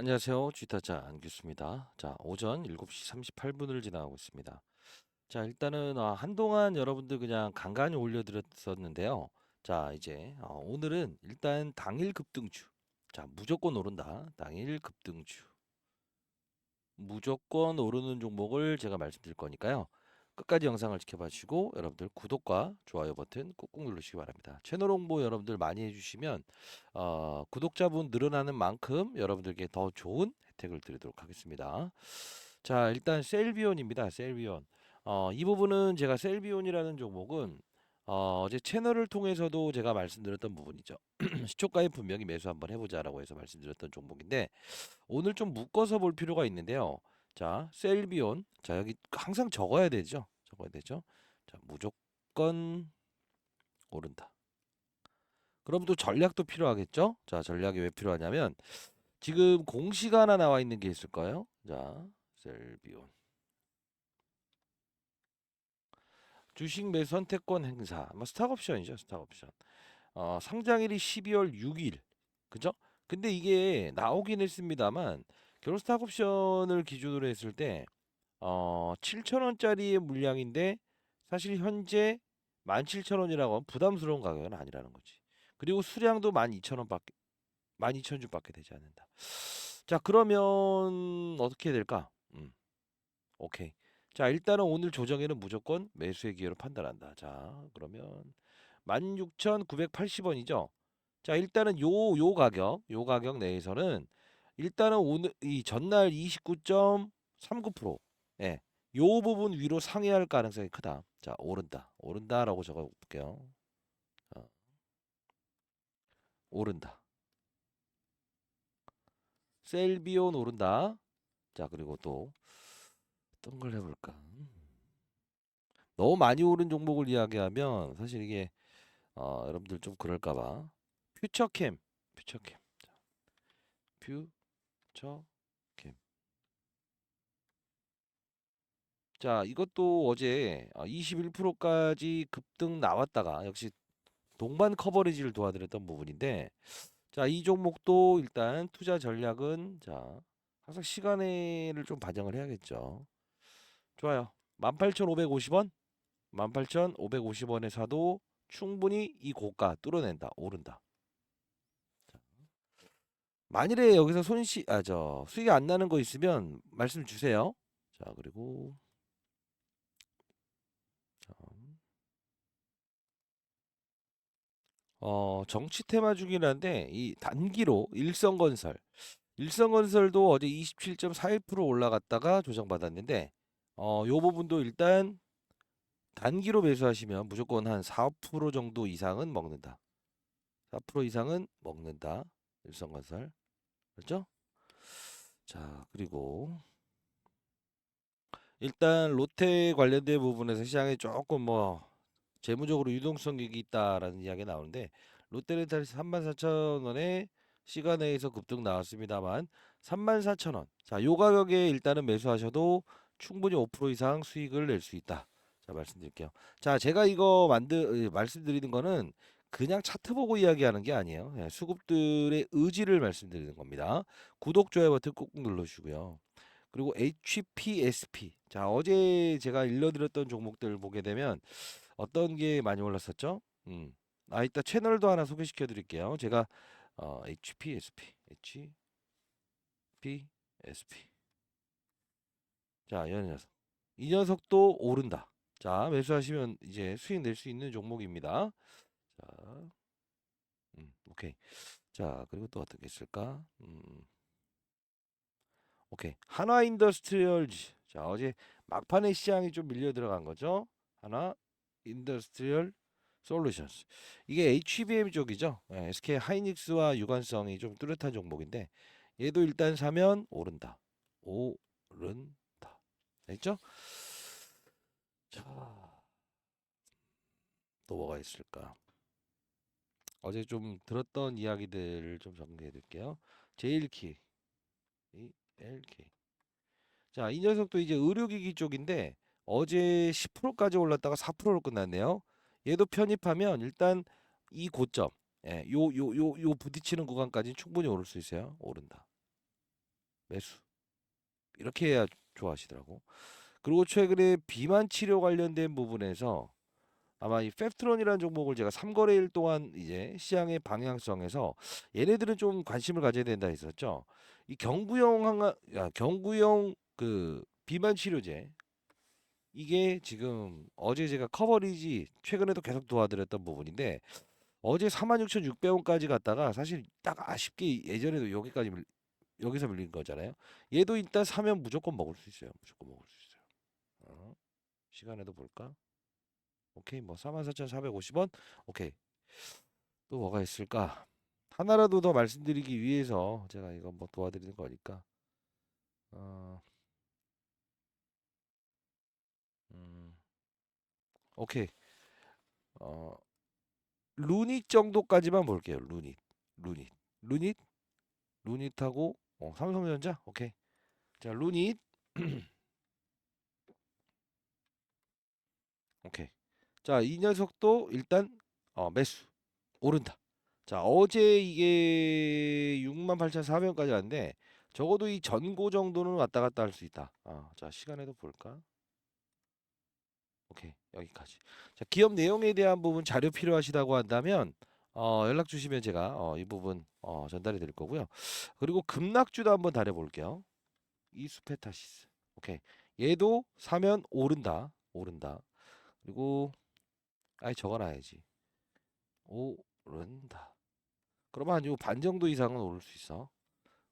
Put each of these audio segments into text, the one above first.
안녕하세요. 쥐타자 안규수입니다. 자, 오전 7시 38분을 지나가고 있습니다. 자, 일단은 아, 한동안 여러분들 그냥 간간히 올려드렸었는데요. 자, 이제 어, 오늘은 일단 당일 급등주. 자, 무조건 오른다. 당일 급등주. 무조건 오르는 종목을 제가 말씀드릴 거니까요. 끝까지 영상을 지켜봐 주시고 여러분들 구독과 좋아요 버튼 꾹꾹 누르시기 바랍니다. 채널 홍보 여러분들 많이 해주시면 어, 구독자분 늘어나는 만큼 여러분들께 더 좋은 혜택을 드리도록 하겠습니다. 자, 일단 셀비온입니다. 셀비온. 어, 이 부분은 제가 셀비온이라는 종목은 어, 어제 채널을 통해서도 제가 말씀드렸던 부분이죠. 시초가에 분명히 매수 한번 해보자라고 해서 말씀드렸던 종목인데 오늘 좀 묶어서 볼 필요가 있는데요. 자, 셀비온. 자, 여기 항상 적어야 되죠. 적어야 되죠. 자, 무조건 오른다. 그럼 또 전략도 필요하겠죠? 자, 전략이 왜 필요하냐면 지금 공시가 하나 나와 있는 게 있을 거예요. 자, 셀비온. 주식 매 선택권 행사. 뭐 스탁옵션이죠, 스탁옵션. 어, 상장일이 12월 6일. 그죠? 근데 이게 나오긴 했습니다만 결혼 스탁옵션을 기준으로 했을 때 어, 7,000원짜리의 물량인데 사실 현재 17,000원이라고 하면 부담스러운 가격은 아니라는 거지. 그리고 수량도 12,000원밖에 12,000주밖에 되지 않는다. 자, 그러면 어떻게 해야 될까? 음. 오케이. 자, 일단은 오늘 조정에는 무조건 매수의 기회로 판단한다. 자, 그러면 16,980원이죠. 자, 일단은 요 요 가격, 요 가격 내에서는 일단은 오늘 이 전날 29.39%. 예. 요 부분 위로 상회할 가능성이 크다. 자, 오른다. 오른다라고 적어 볼게요. 어. 오른다. 셀비온 오른다. 자, 그리고 또 어떤 걸 해볼까? 너무 많이 오른 종목을 이야기하면 사실 이게 어, 여러분들 좀 그럴까봐 퓨처캠, 퓨처캠, 자, 퓨처캠. 자, 이것도 어제 21%까지 급등 나왔다가 역시 동반 커버리지를 도와드렸던 부분인데 자, 이 종목도 일단 투자 전략은 자, 항상 시간에를 좀 반영을 해야겠죠. 좋아요. 18,550원? 18,550원에 사도 충분히 이 고가 뚫어낸다. 오른다. 자, 만일에 여기서 손실 아저 수익이 안 나는 거 있으면 말씀 주세요. 자, 그리고 어, 정치 테마 중이긴 한데 이 단기로 일성건설 일성건설도 어제 27.41% 올라갔다가 조정받았는데 어, 요 부분도 일단 단기로 매수하시면 무조건 한 4% 정도 이상은 먹는다. 4% 이상은 먹는다. 일성건설. 그렇죠? 자, 그리고 일단 롯데 관련된 부분에서 시장에 조금 뭐 재무적으로 유동성이 있다라는 이야기가 나오는데 롯데렌탈이 34,000원에 시간에서 급등 나왔습니다만 34,000원. 자, 요 가격에 일단은 매수하셔도 충분히 5% 이상 수익을 낼 수 있다. 자, 말씀드릴게요. 자, 제가 이거 만드 말씀드리는 거는 그냥 차트 보고 이야기하는 게 아니에요. 예, 수급들의 의지를 말씀드리는 겁니다. 구독, 좋아요 버튼 꾹꾹 눌러주시고요. 그리고 HPSP. 자, 어제 제가 일러드렸던 종목들 보게 되면 어떤 게 많이 올랐었죠? 음. 아, 이따 채널도 하나 소개시켜 드릴게요. 제가 어, HPSP, HPSP. 자, 이 녀석. 이 녀석도 오른다. 자, 매수하시면 이제 수익 낼 수 있는 종목입니다. 자, 음, 오케이. 자, 그리고 또 어떻게 있을까? 음, 오케이. 한화 인더스트리얼즈. 자, 어제 막판에 시장이 좀 밀려 들어간 거죠. 하나 인더스트리얼 솔루션스. 이게 HBM 쪽이죠. 예, SK 하이닉스와 유관성이 좀 뚜렷한 종목인데 얘도 일단 사면 오른다. 오른다. 됐죠? 자, 또 뭐가 있을까? 어제 좀 들었던 이야기들을 좀 정리해 드릴게요. 제일키, 이 LK. 자, 이 녀석도 이제 의료기기 쪽인데 어제 10%까지 올랐다가 4%로 끝났네요. 얘도 편입하면 일단 이 고점, 예, 요, 요, 요, 요 부딪히는 구간까지 충분히 오를 수 있어요. 오른다. 매수. 이렇게 해야 좋아하시더라고. 그리고 최근에 비만 치료 관련된 부분에서 아마 이 펩트론이라는 종목을 제가 3거래일 동안 이제 시장의 방향성에서 얘네들은 좀 관심을 가져야 된다 했었죠. 이 경구용 항아, 야, 경구용 그 비만 치료제 이게 지금 어제 제가 커버리지 최근에도 계속 도와드렸던 부분인데 어제 46,600원까지 갔다가 사실 딱 아쉽게 예전에도 여기까지 밀- 여기서 밀린 거잖아요. 얘도 일단 사면 무조건 먹을 수 있어요. 무조건 먹을 수 있어요. 어, 시간에도 볼까? 오케이 뭐 44,450원 오케이 또 뭐가 있을까 하나라도 더 말씀드리기 위해서 제가 이거 뭐 도와드리는 거니까 어, 오케이. 어, 루닛 정도까지만 볼게요 루닛. 루닛. 루닛? 루닛하고 어, 삼성전자? 오케이. 자 루닛. 오케이. 자 이 녀석도 일단 어, 매수. 오른다. 자, 어제 이게 68,400원까지 왔는데 적어도 이 전고 정도는 왔다 갔다 할 수 있다. 아, 자, 시간에도 볼까? 오케이, 여기까지. 자, 기업 내용에 대한 부분 자료 필요하시다고 한다면 어, 연락 주시면 제가 어, 이 부분 어, 전달해 드릴 거고요. 그리고 급락주도 한번 다려 볼게요. 이수페타시스. 오케이. 얘도 사면 오른다. 오른다. 그리고 아예 적어 놔야지. 오른다. 그러면 한반 정도 이상은 오를 수 있어.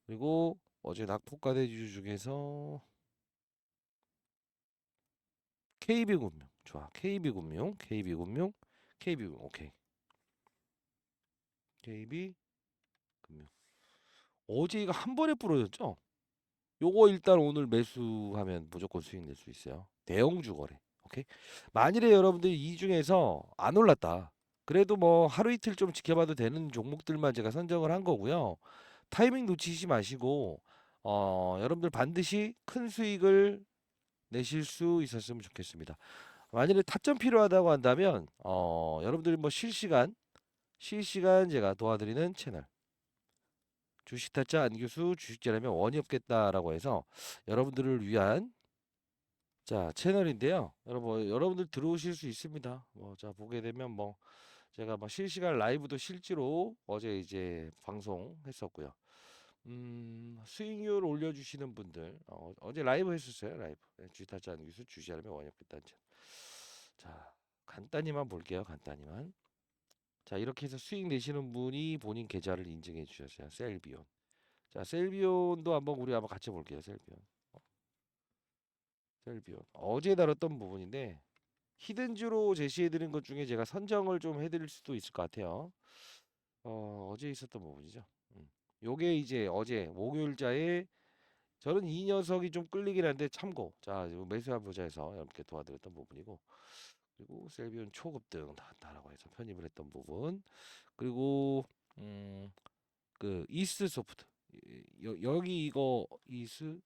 그리고 어제 낙폭과대주 중에서 KB금융 좋아. KB금융, KB금융, KB금융 오케이. KB금융 어제 이거 한 번에 부러졌죠? 요거 일단 오늘 매수하면 무조건 수익 낼 수 있어요. 대형 주 거래. 오케이. 만일에 여러분들이 이 중에서 안 올랐다. 그래도 뭐 하루 이틀 좀 지켜봐도 되는 종목들만 제가 선정을 한 거고요. 타이밍 놓치지 마시고 어, 여러분들 반드시 큰 수익을 내실 수 있었으면 좋겠습니다. 만일에 타점 필요하다고 한다면 어, 여러분들이 뭐 실시간 실시간 제가 도와드리는 채널 주식 타짜 안교수 주식자라면 원이 없겠다라고 해서 여러분들을 위한 자 채널인데요. 여러분 여러분들 들어오실 수 있습니다. 뭐자 보게 되면 뭐 제가 뭐 실시간 라이브도 실제로 어제 이제 방송했었고요. 음, 수익률 올려주시는 분들 어, 어제 라이브 했었어요 라이브. 안교수 주식하면 원이 없겠다는 점. 자 간단히만 볼게요 간단히만. 자 이렇게 해서 수익 내시는 분이 본인 계좌를 인증해 주셨어요 셀비온. 자 셀비온도 한번 우리 한번 같이 볼게요 셀비온. 어, 셀비온. 어제 다뤘던 부분인데 히든주로 제시해 드린 것 중에 제가 선정을 좀 해드릴 수도 있을 것 같아요. 어, 어제 있었던 부분이죠. 음. 요게 이제 어제 목요일자에 저는 이 녀석이 좀 끌리긴 한데 참고. 자 매수한 보자에서 이렇게 도와드렸던 부분이고. 그리고 셀비온 초급 등 나왔다라고 해서 편입을 했던 부분. 그리고 음 그 이스트 소프트. 여, 여기 이거 이스트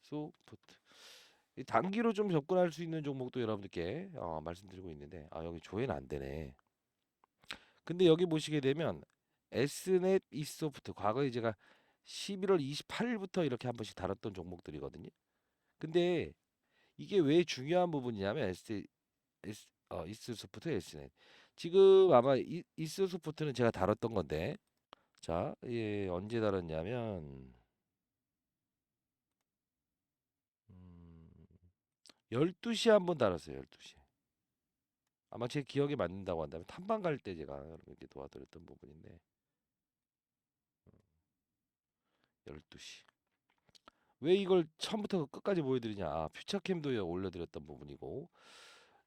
소프트. 이 단기로 좀 접근할 수 있는 종목도 여러분들께 어, 말씀드리고 있는데 아 여기 조회는 안 되네. 근데 여기 보시게 되면 S넷 이소프트 과거에 제가 11월 28일부터 이렇게 한 번씩 다뤘던 종목들이거든요 근데 이게 왜 중요한 부분이냐면 S, S, 어, 이스소프트 S넷 지금 아마 이, 이스소프트는 제가 다뤘던 건데 자, 예, 언제 다뤘냐면 음, 12시에 한 번 다뤘어요. 12시에. 아마 제 기억에 맞는다고 한다면 탐방 갈 때 제가 이렇게 도와드렸던 부분인데 12시. 왜 이걸 처음부터 끝까지 보여드리냐? 아, 퓨처캠도 올려드렸던 부분이고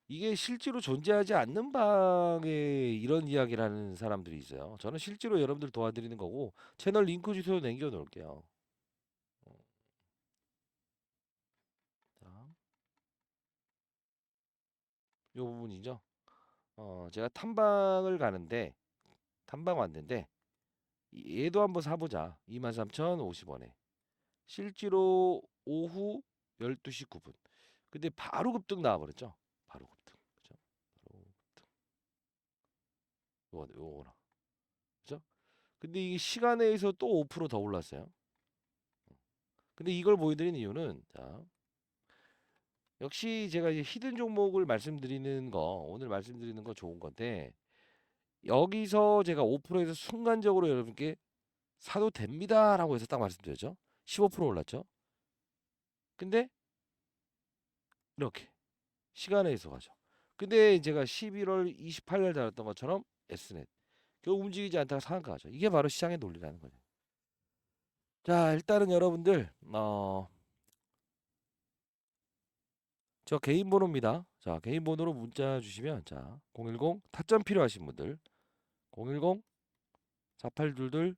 이게 실제로 존재하지 않는 방에 이런 이야기를 하는 사람들이 있어요. 저는 실제로 여러분들 도와드리는 거고 채널 링크 주소 남겨 놓을게요. 어. 자, 요 부분이죠. 어, 제가 탐방을 가는데 탐방 왔는데 이- 얘도 한번 사보자. 23,050원에. 실제로 오후 12시 9분. 근데 바로 급등 나와버렸죠. 바로 급등. 그죠? 바로 급등. 요거, 요거나. 그죠? 근데 이 시간에 의해서 또 5%더 올랐어요. 근데 이걸 보여드리는 이유는 자 역시 제가 이제 히든 종목을 말씀드리는 거 오늘 말씀드리는 거 좋은 건데 여기서 제가 5%에서 순간적으로 여러분께 사도 됩니다라고 해서 딱 말씀드렸죠. 15% 올랐죠. 근데 이렇게 시간에 있어 가죠. 근데 제가 11월 28일 다뤘던 것처럼 결국 움직이지 않다가 상한가 가죠. 이게 바로 시장의 논리라는 거죠. 자, 일단은 여러분들 어, 저 개인 번호입니다. 자, 개인 번호로 문자 주시면 자, 010 타점 필요하신 분들 010 4822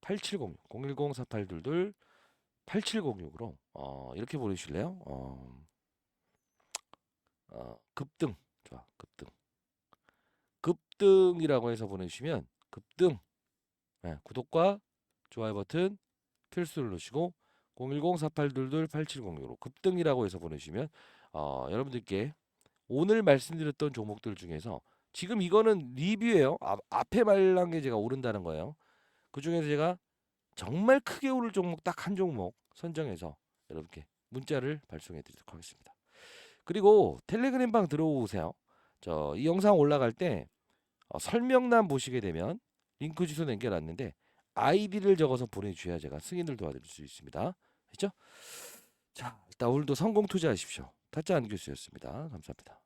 8706 010 4822 8706으로 어, 이렇게 보내주실래요? 어, 어, 급등. 좋아 급등. 급등이라고 해서 보내주시면 급등. 네, 구독과 좋아요 버튼 필수 누르시고 010-4822-8706으로 급등이라고 해서 보내주시면 어, 여러분들께 오늘 말씀드렸던 종목들 중에서 지금 이거는 리뷰예요. 앞, 앞에 말한 게 제가 오른다는 거예요. 그 중에서 제가 정말 크게 오를 종목 딱 한 종목 선정해서 여러분께 문자를 발송해 드리도록 하겠습니다. 그리고 텔레그램 방 들어오세요. 저 이 영상 올라갈 때 어, 설명란 보시게 되면 링크 주소 남겨놨는데 아이디를 적어서 보내주셔야 제가 승인을 도와드릴 수 있습니다. 됐죠? 자, 일단 오늘도 성공 투자하십시오. 타짜 안 교수였습니다. 감사합니다.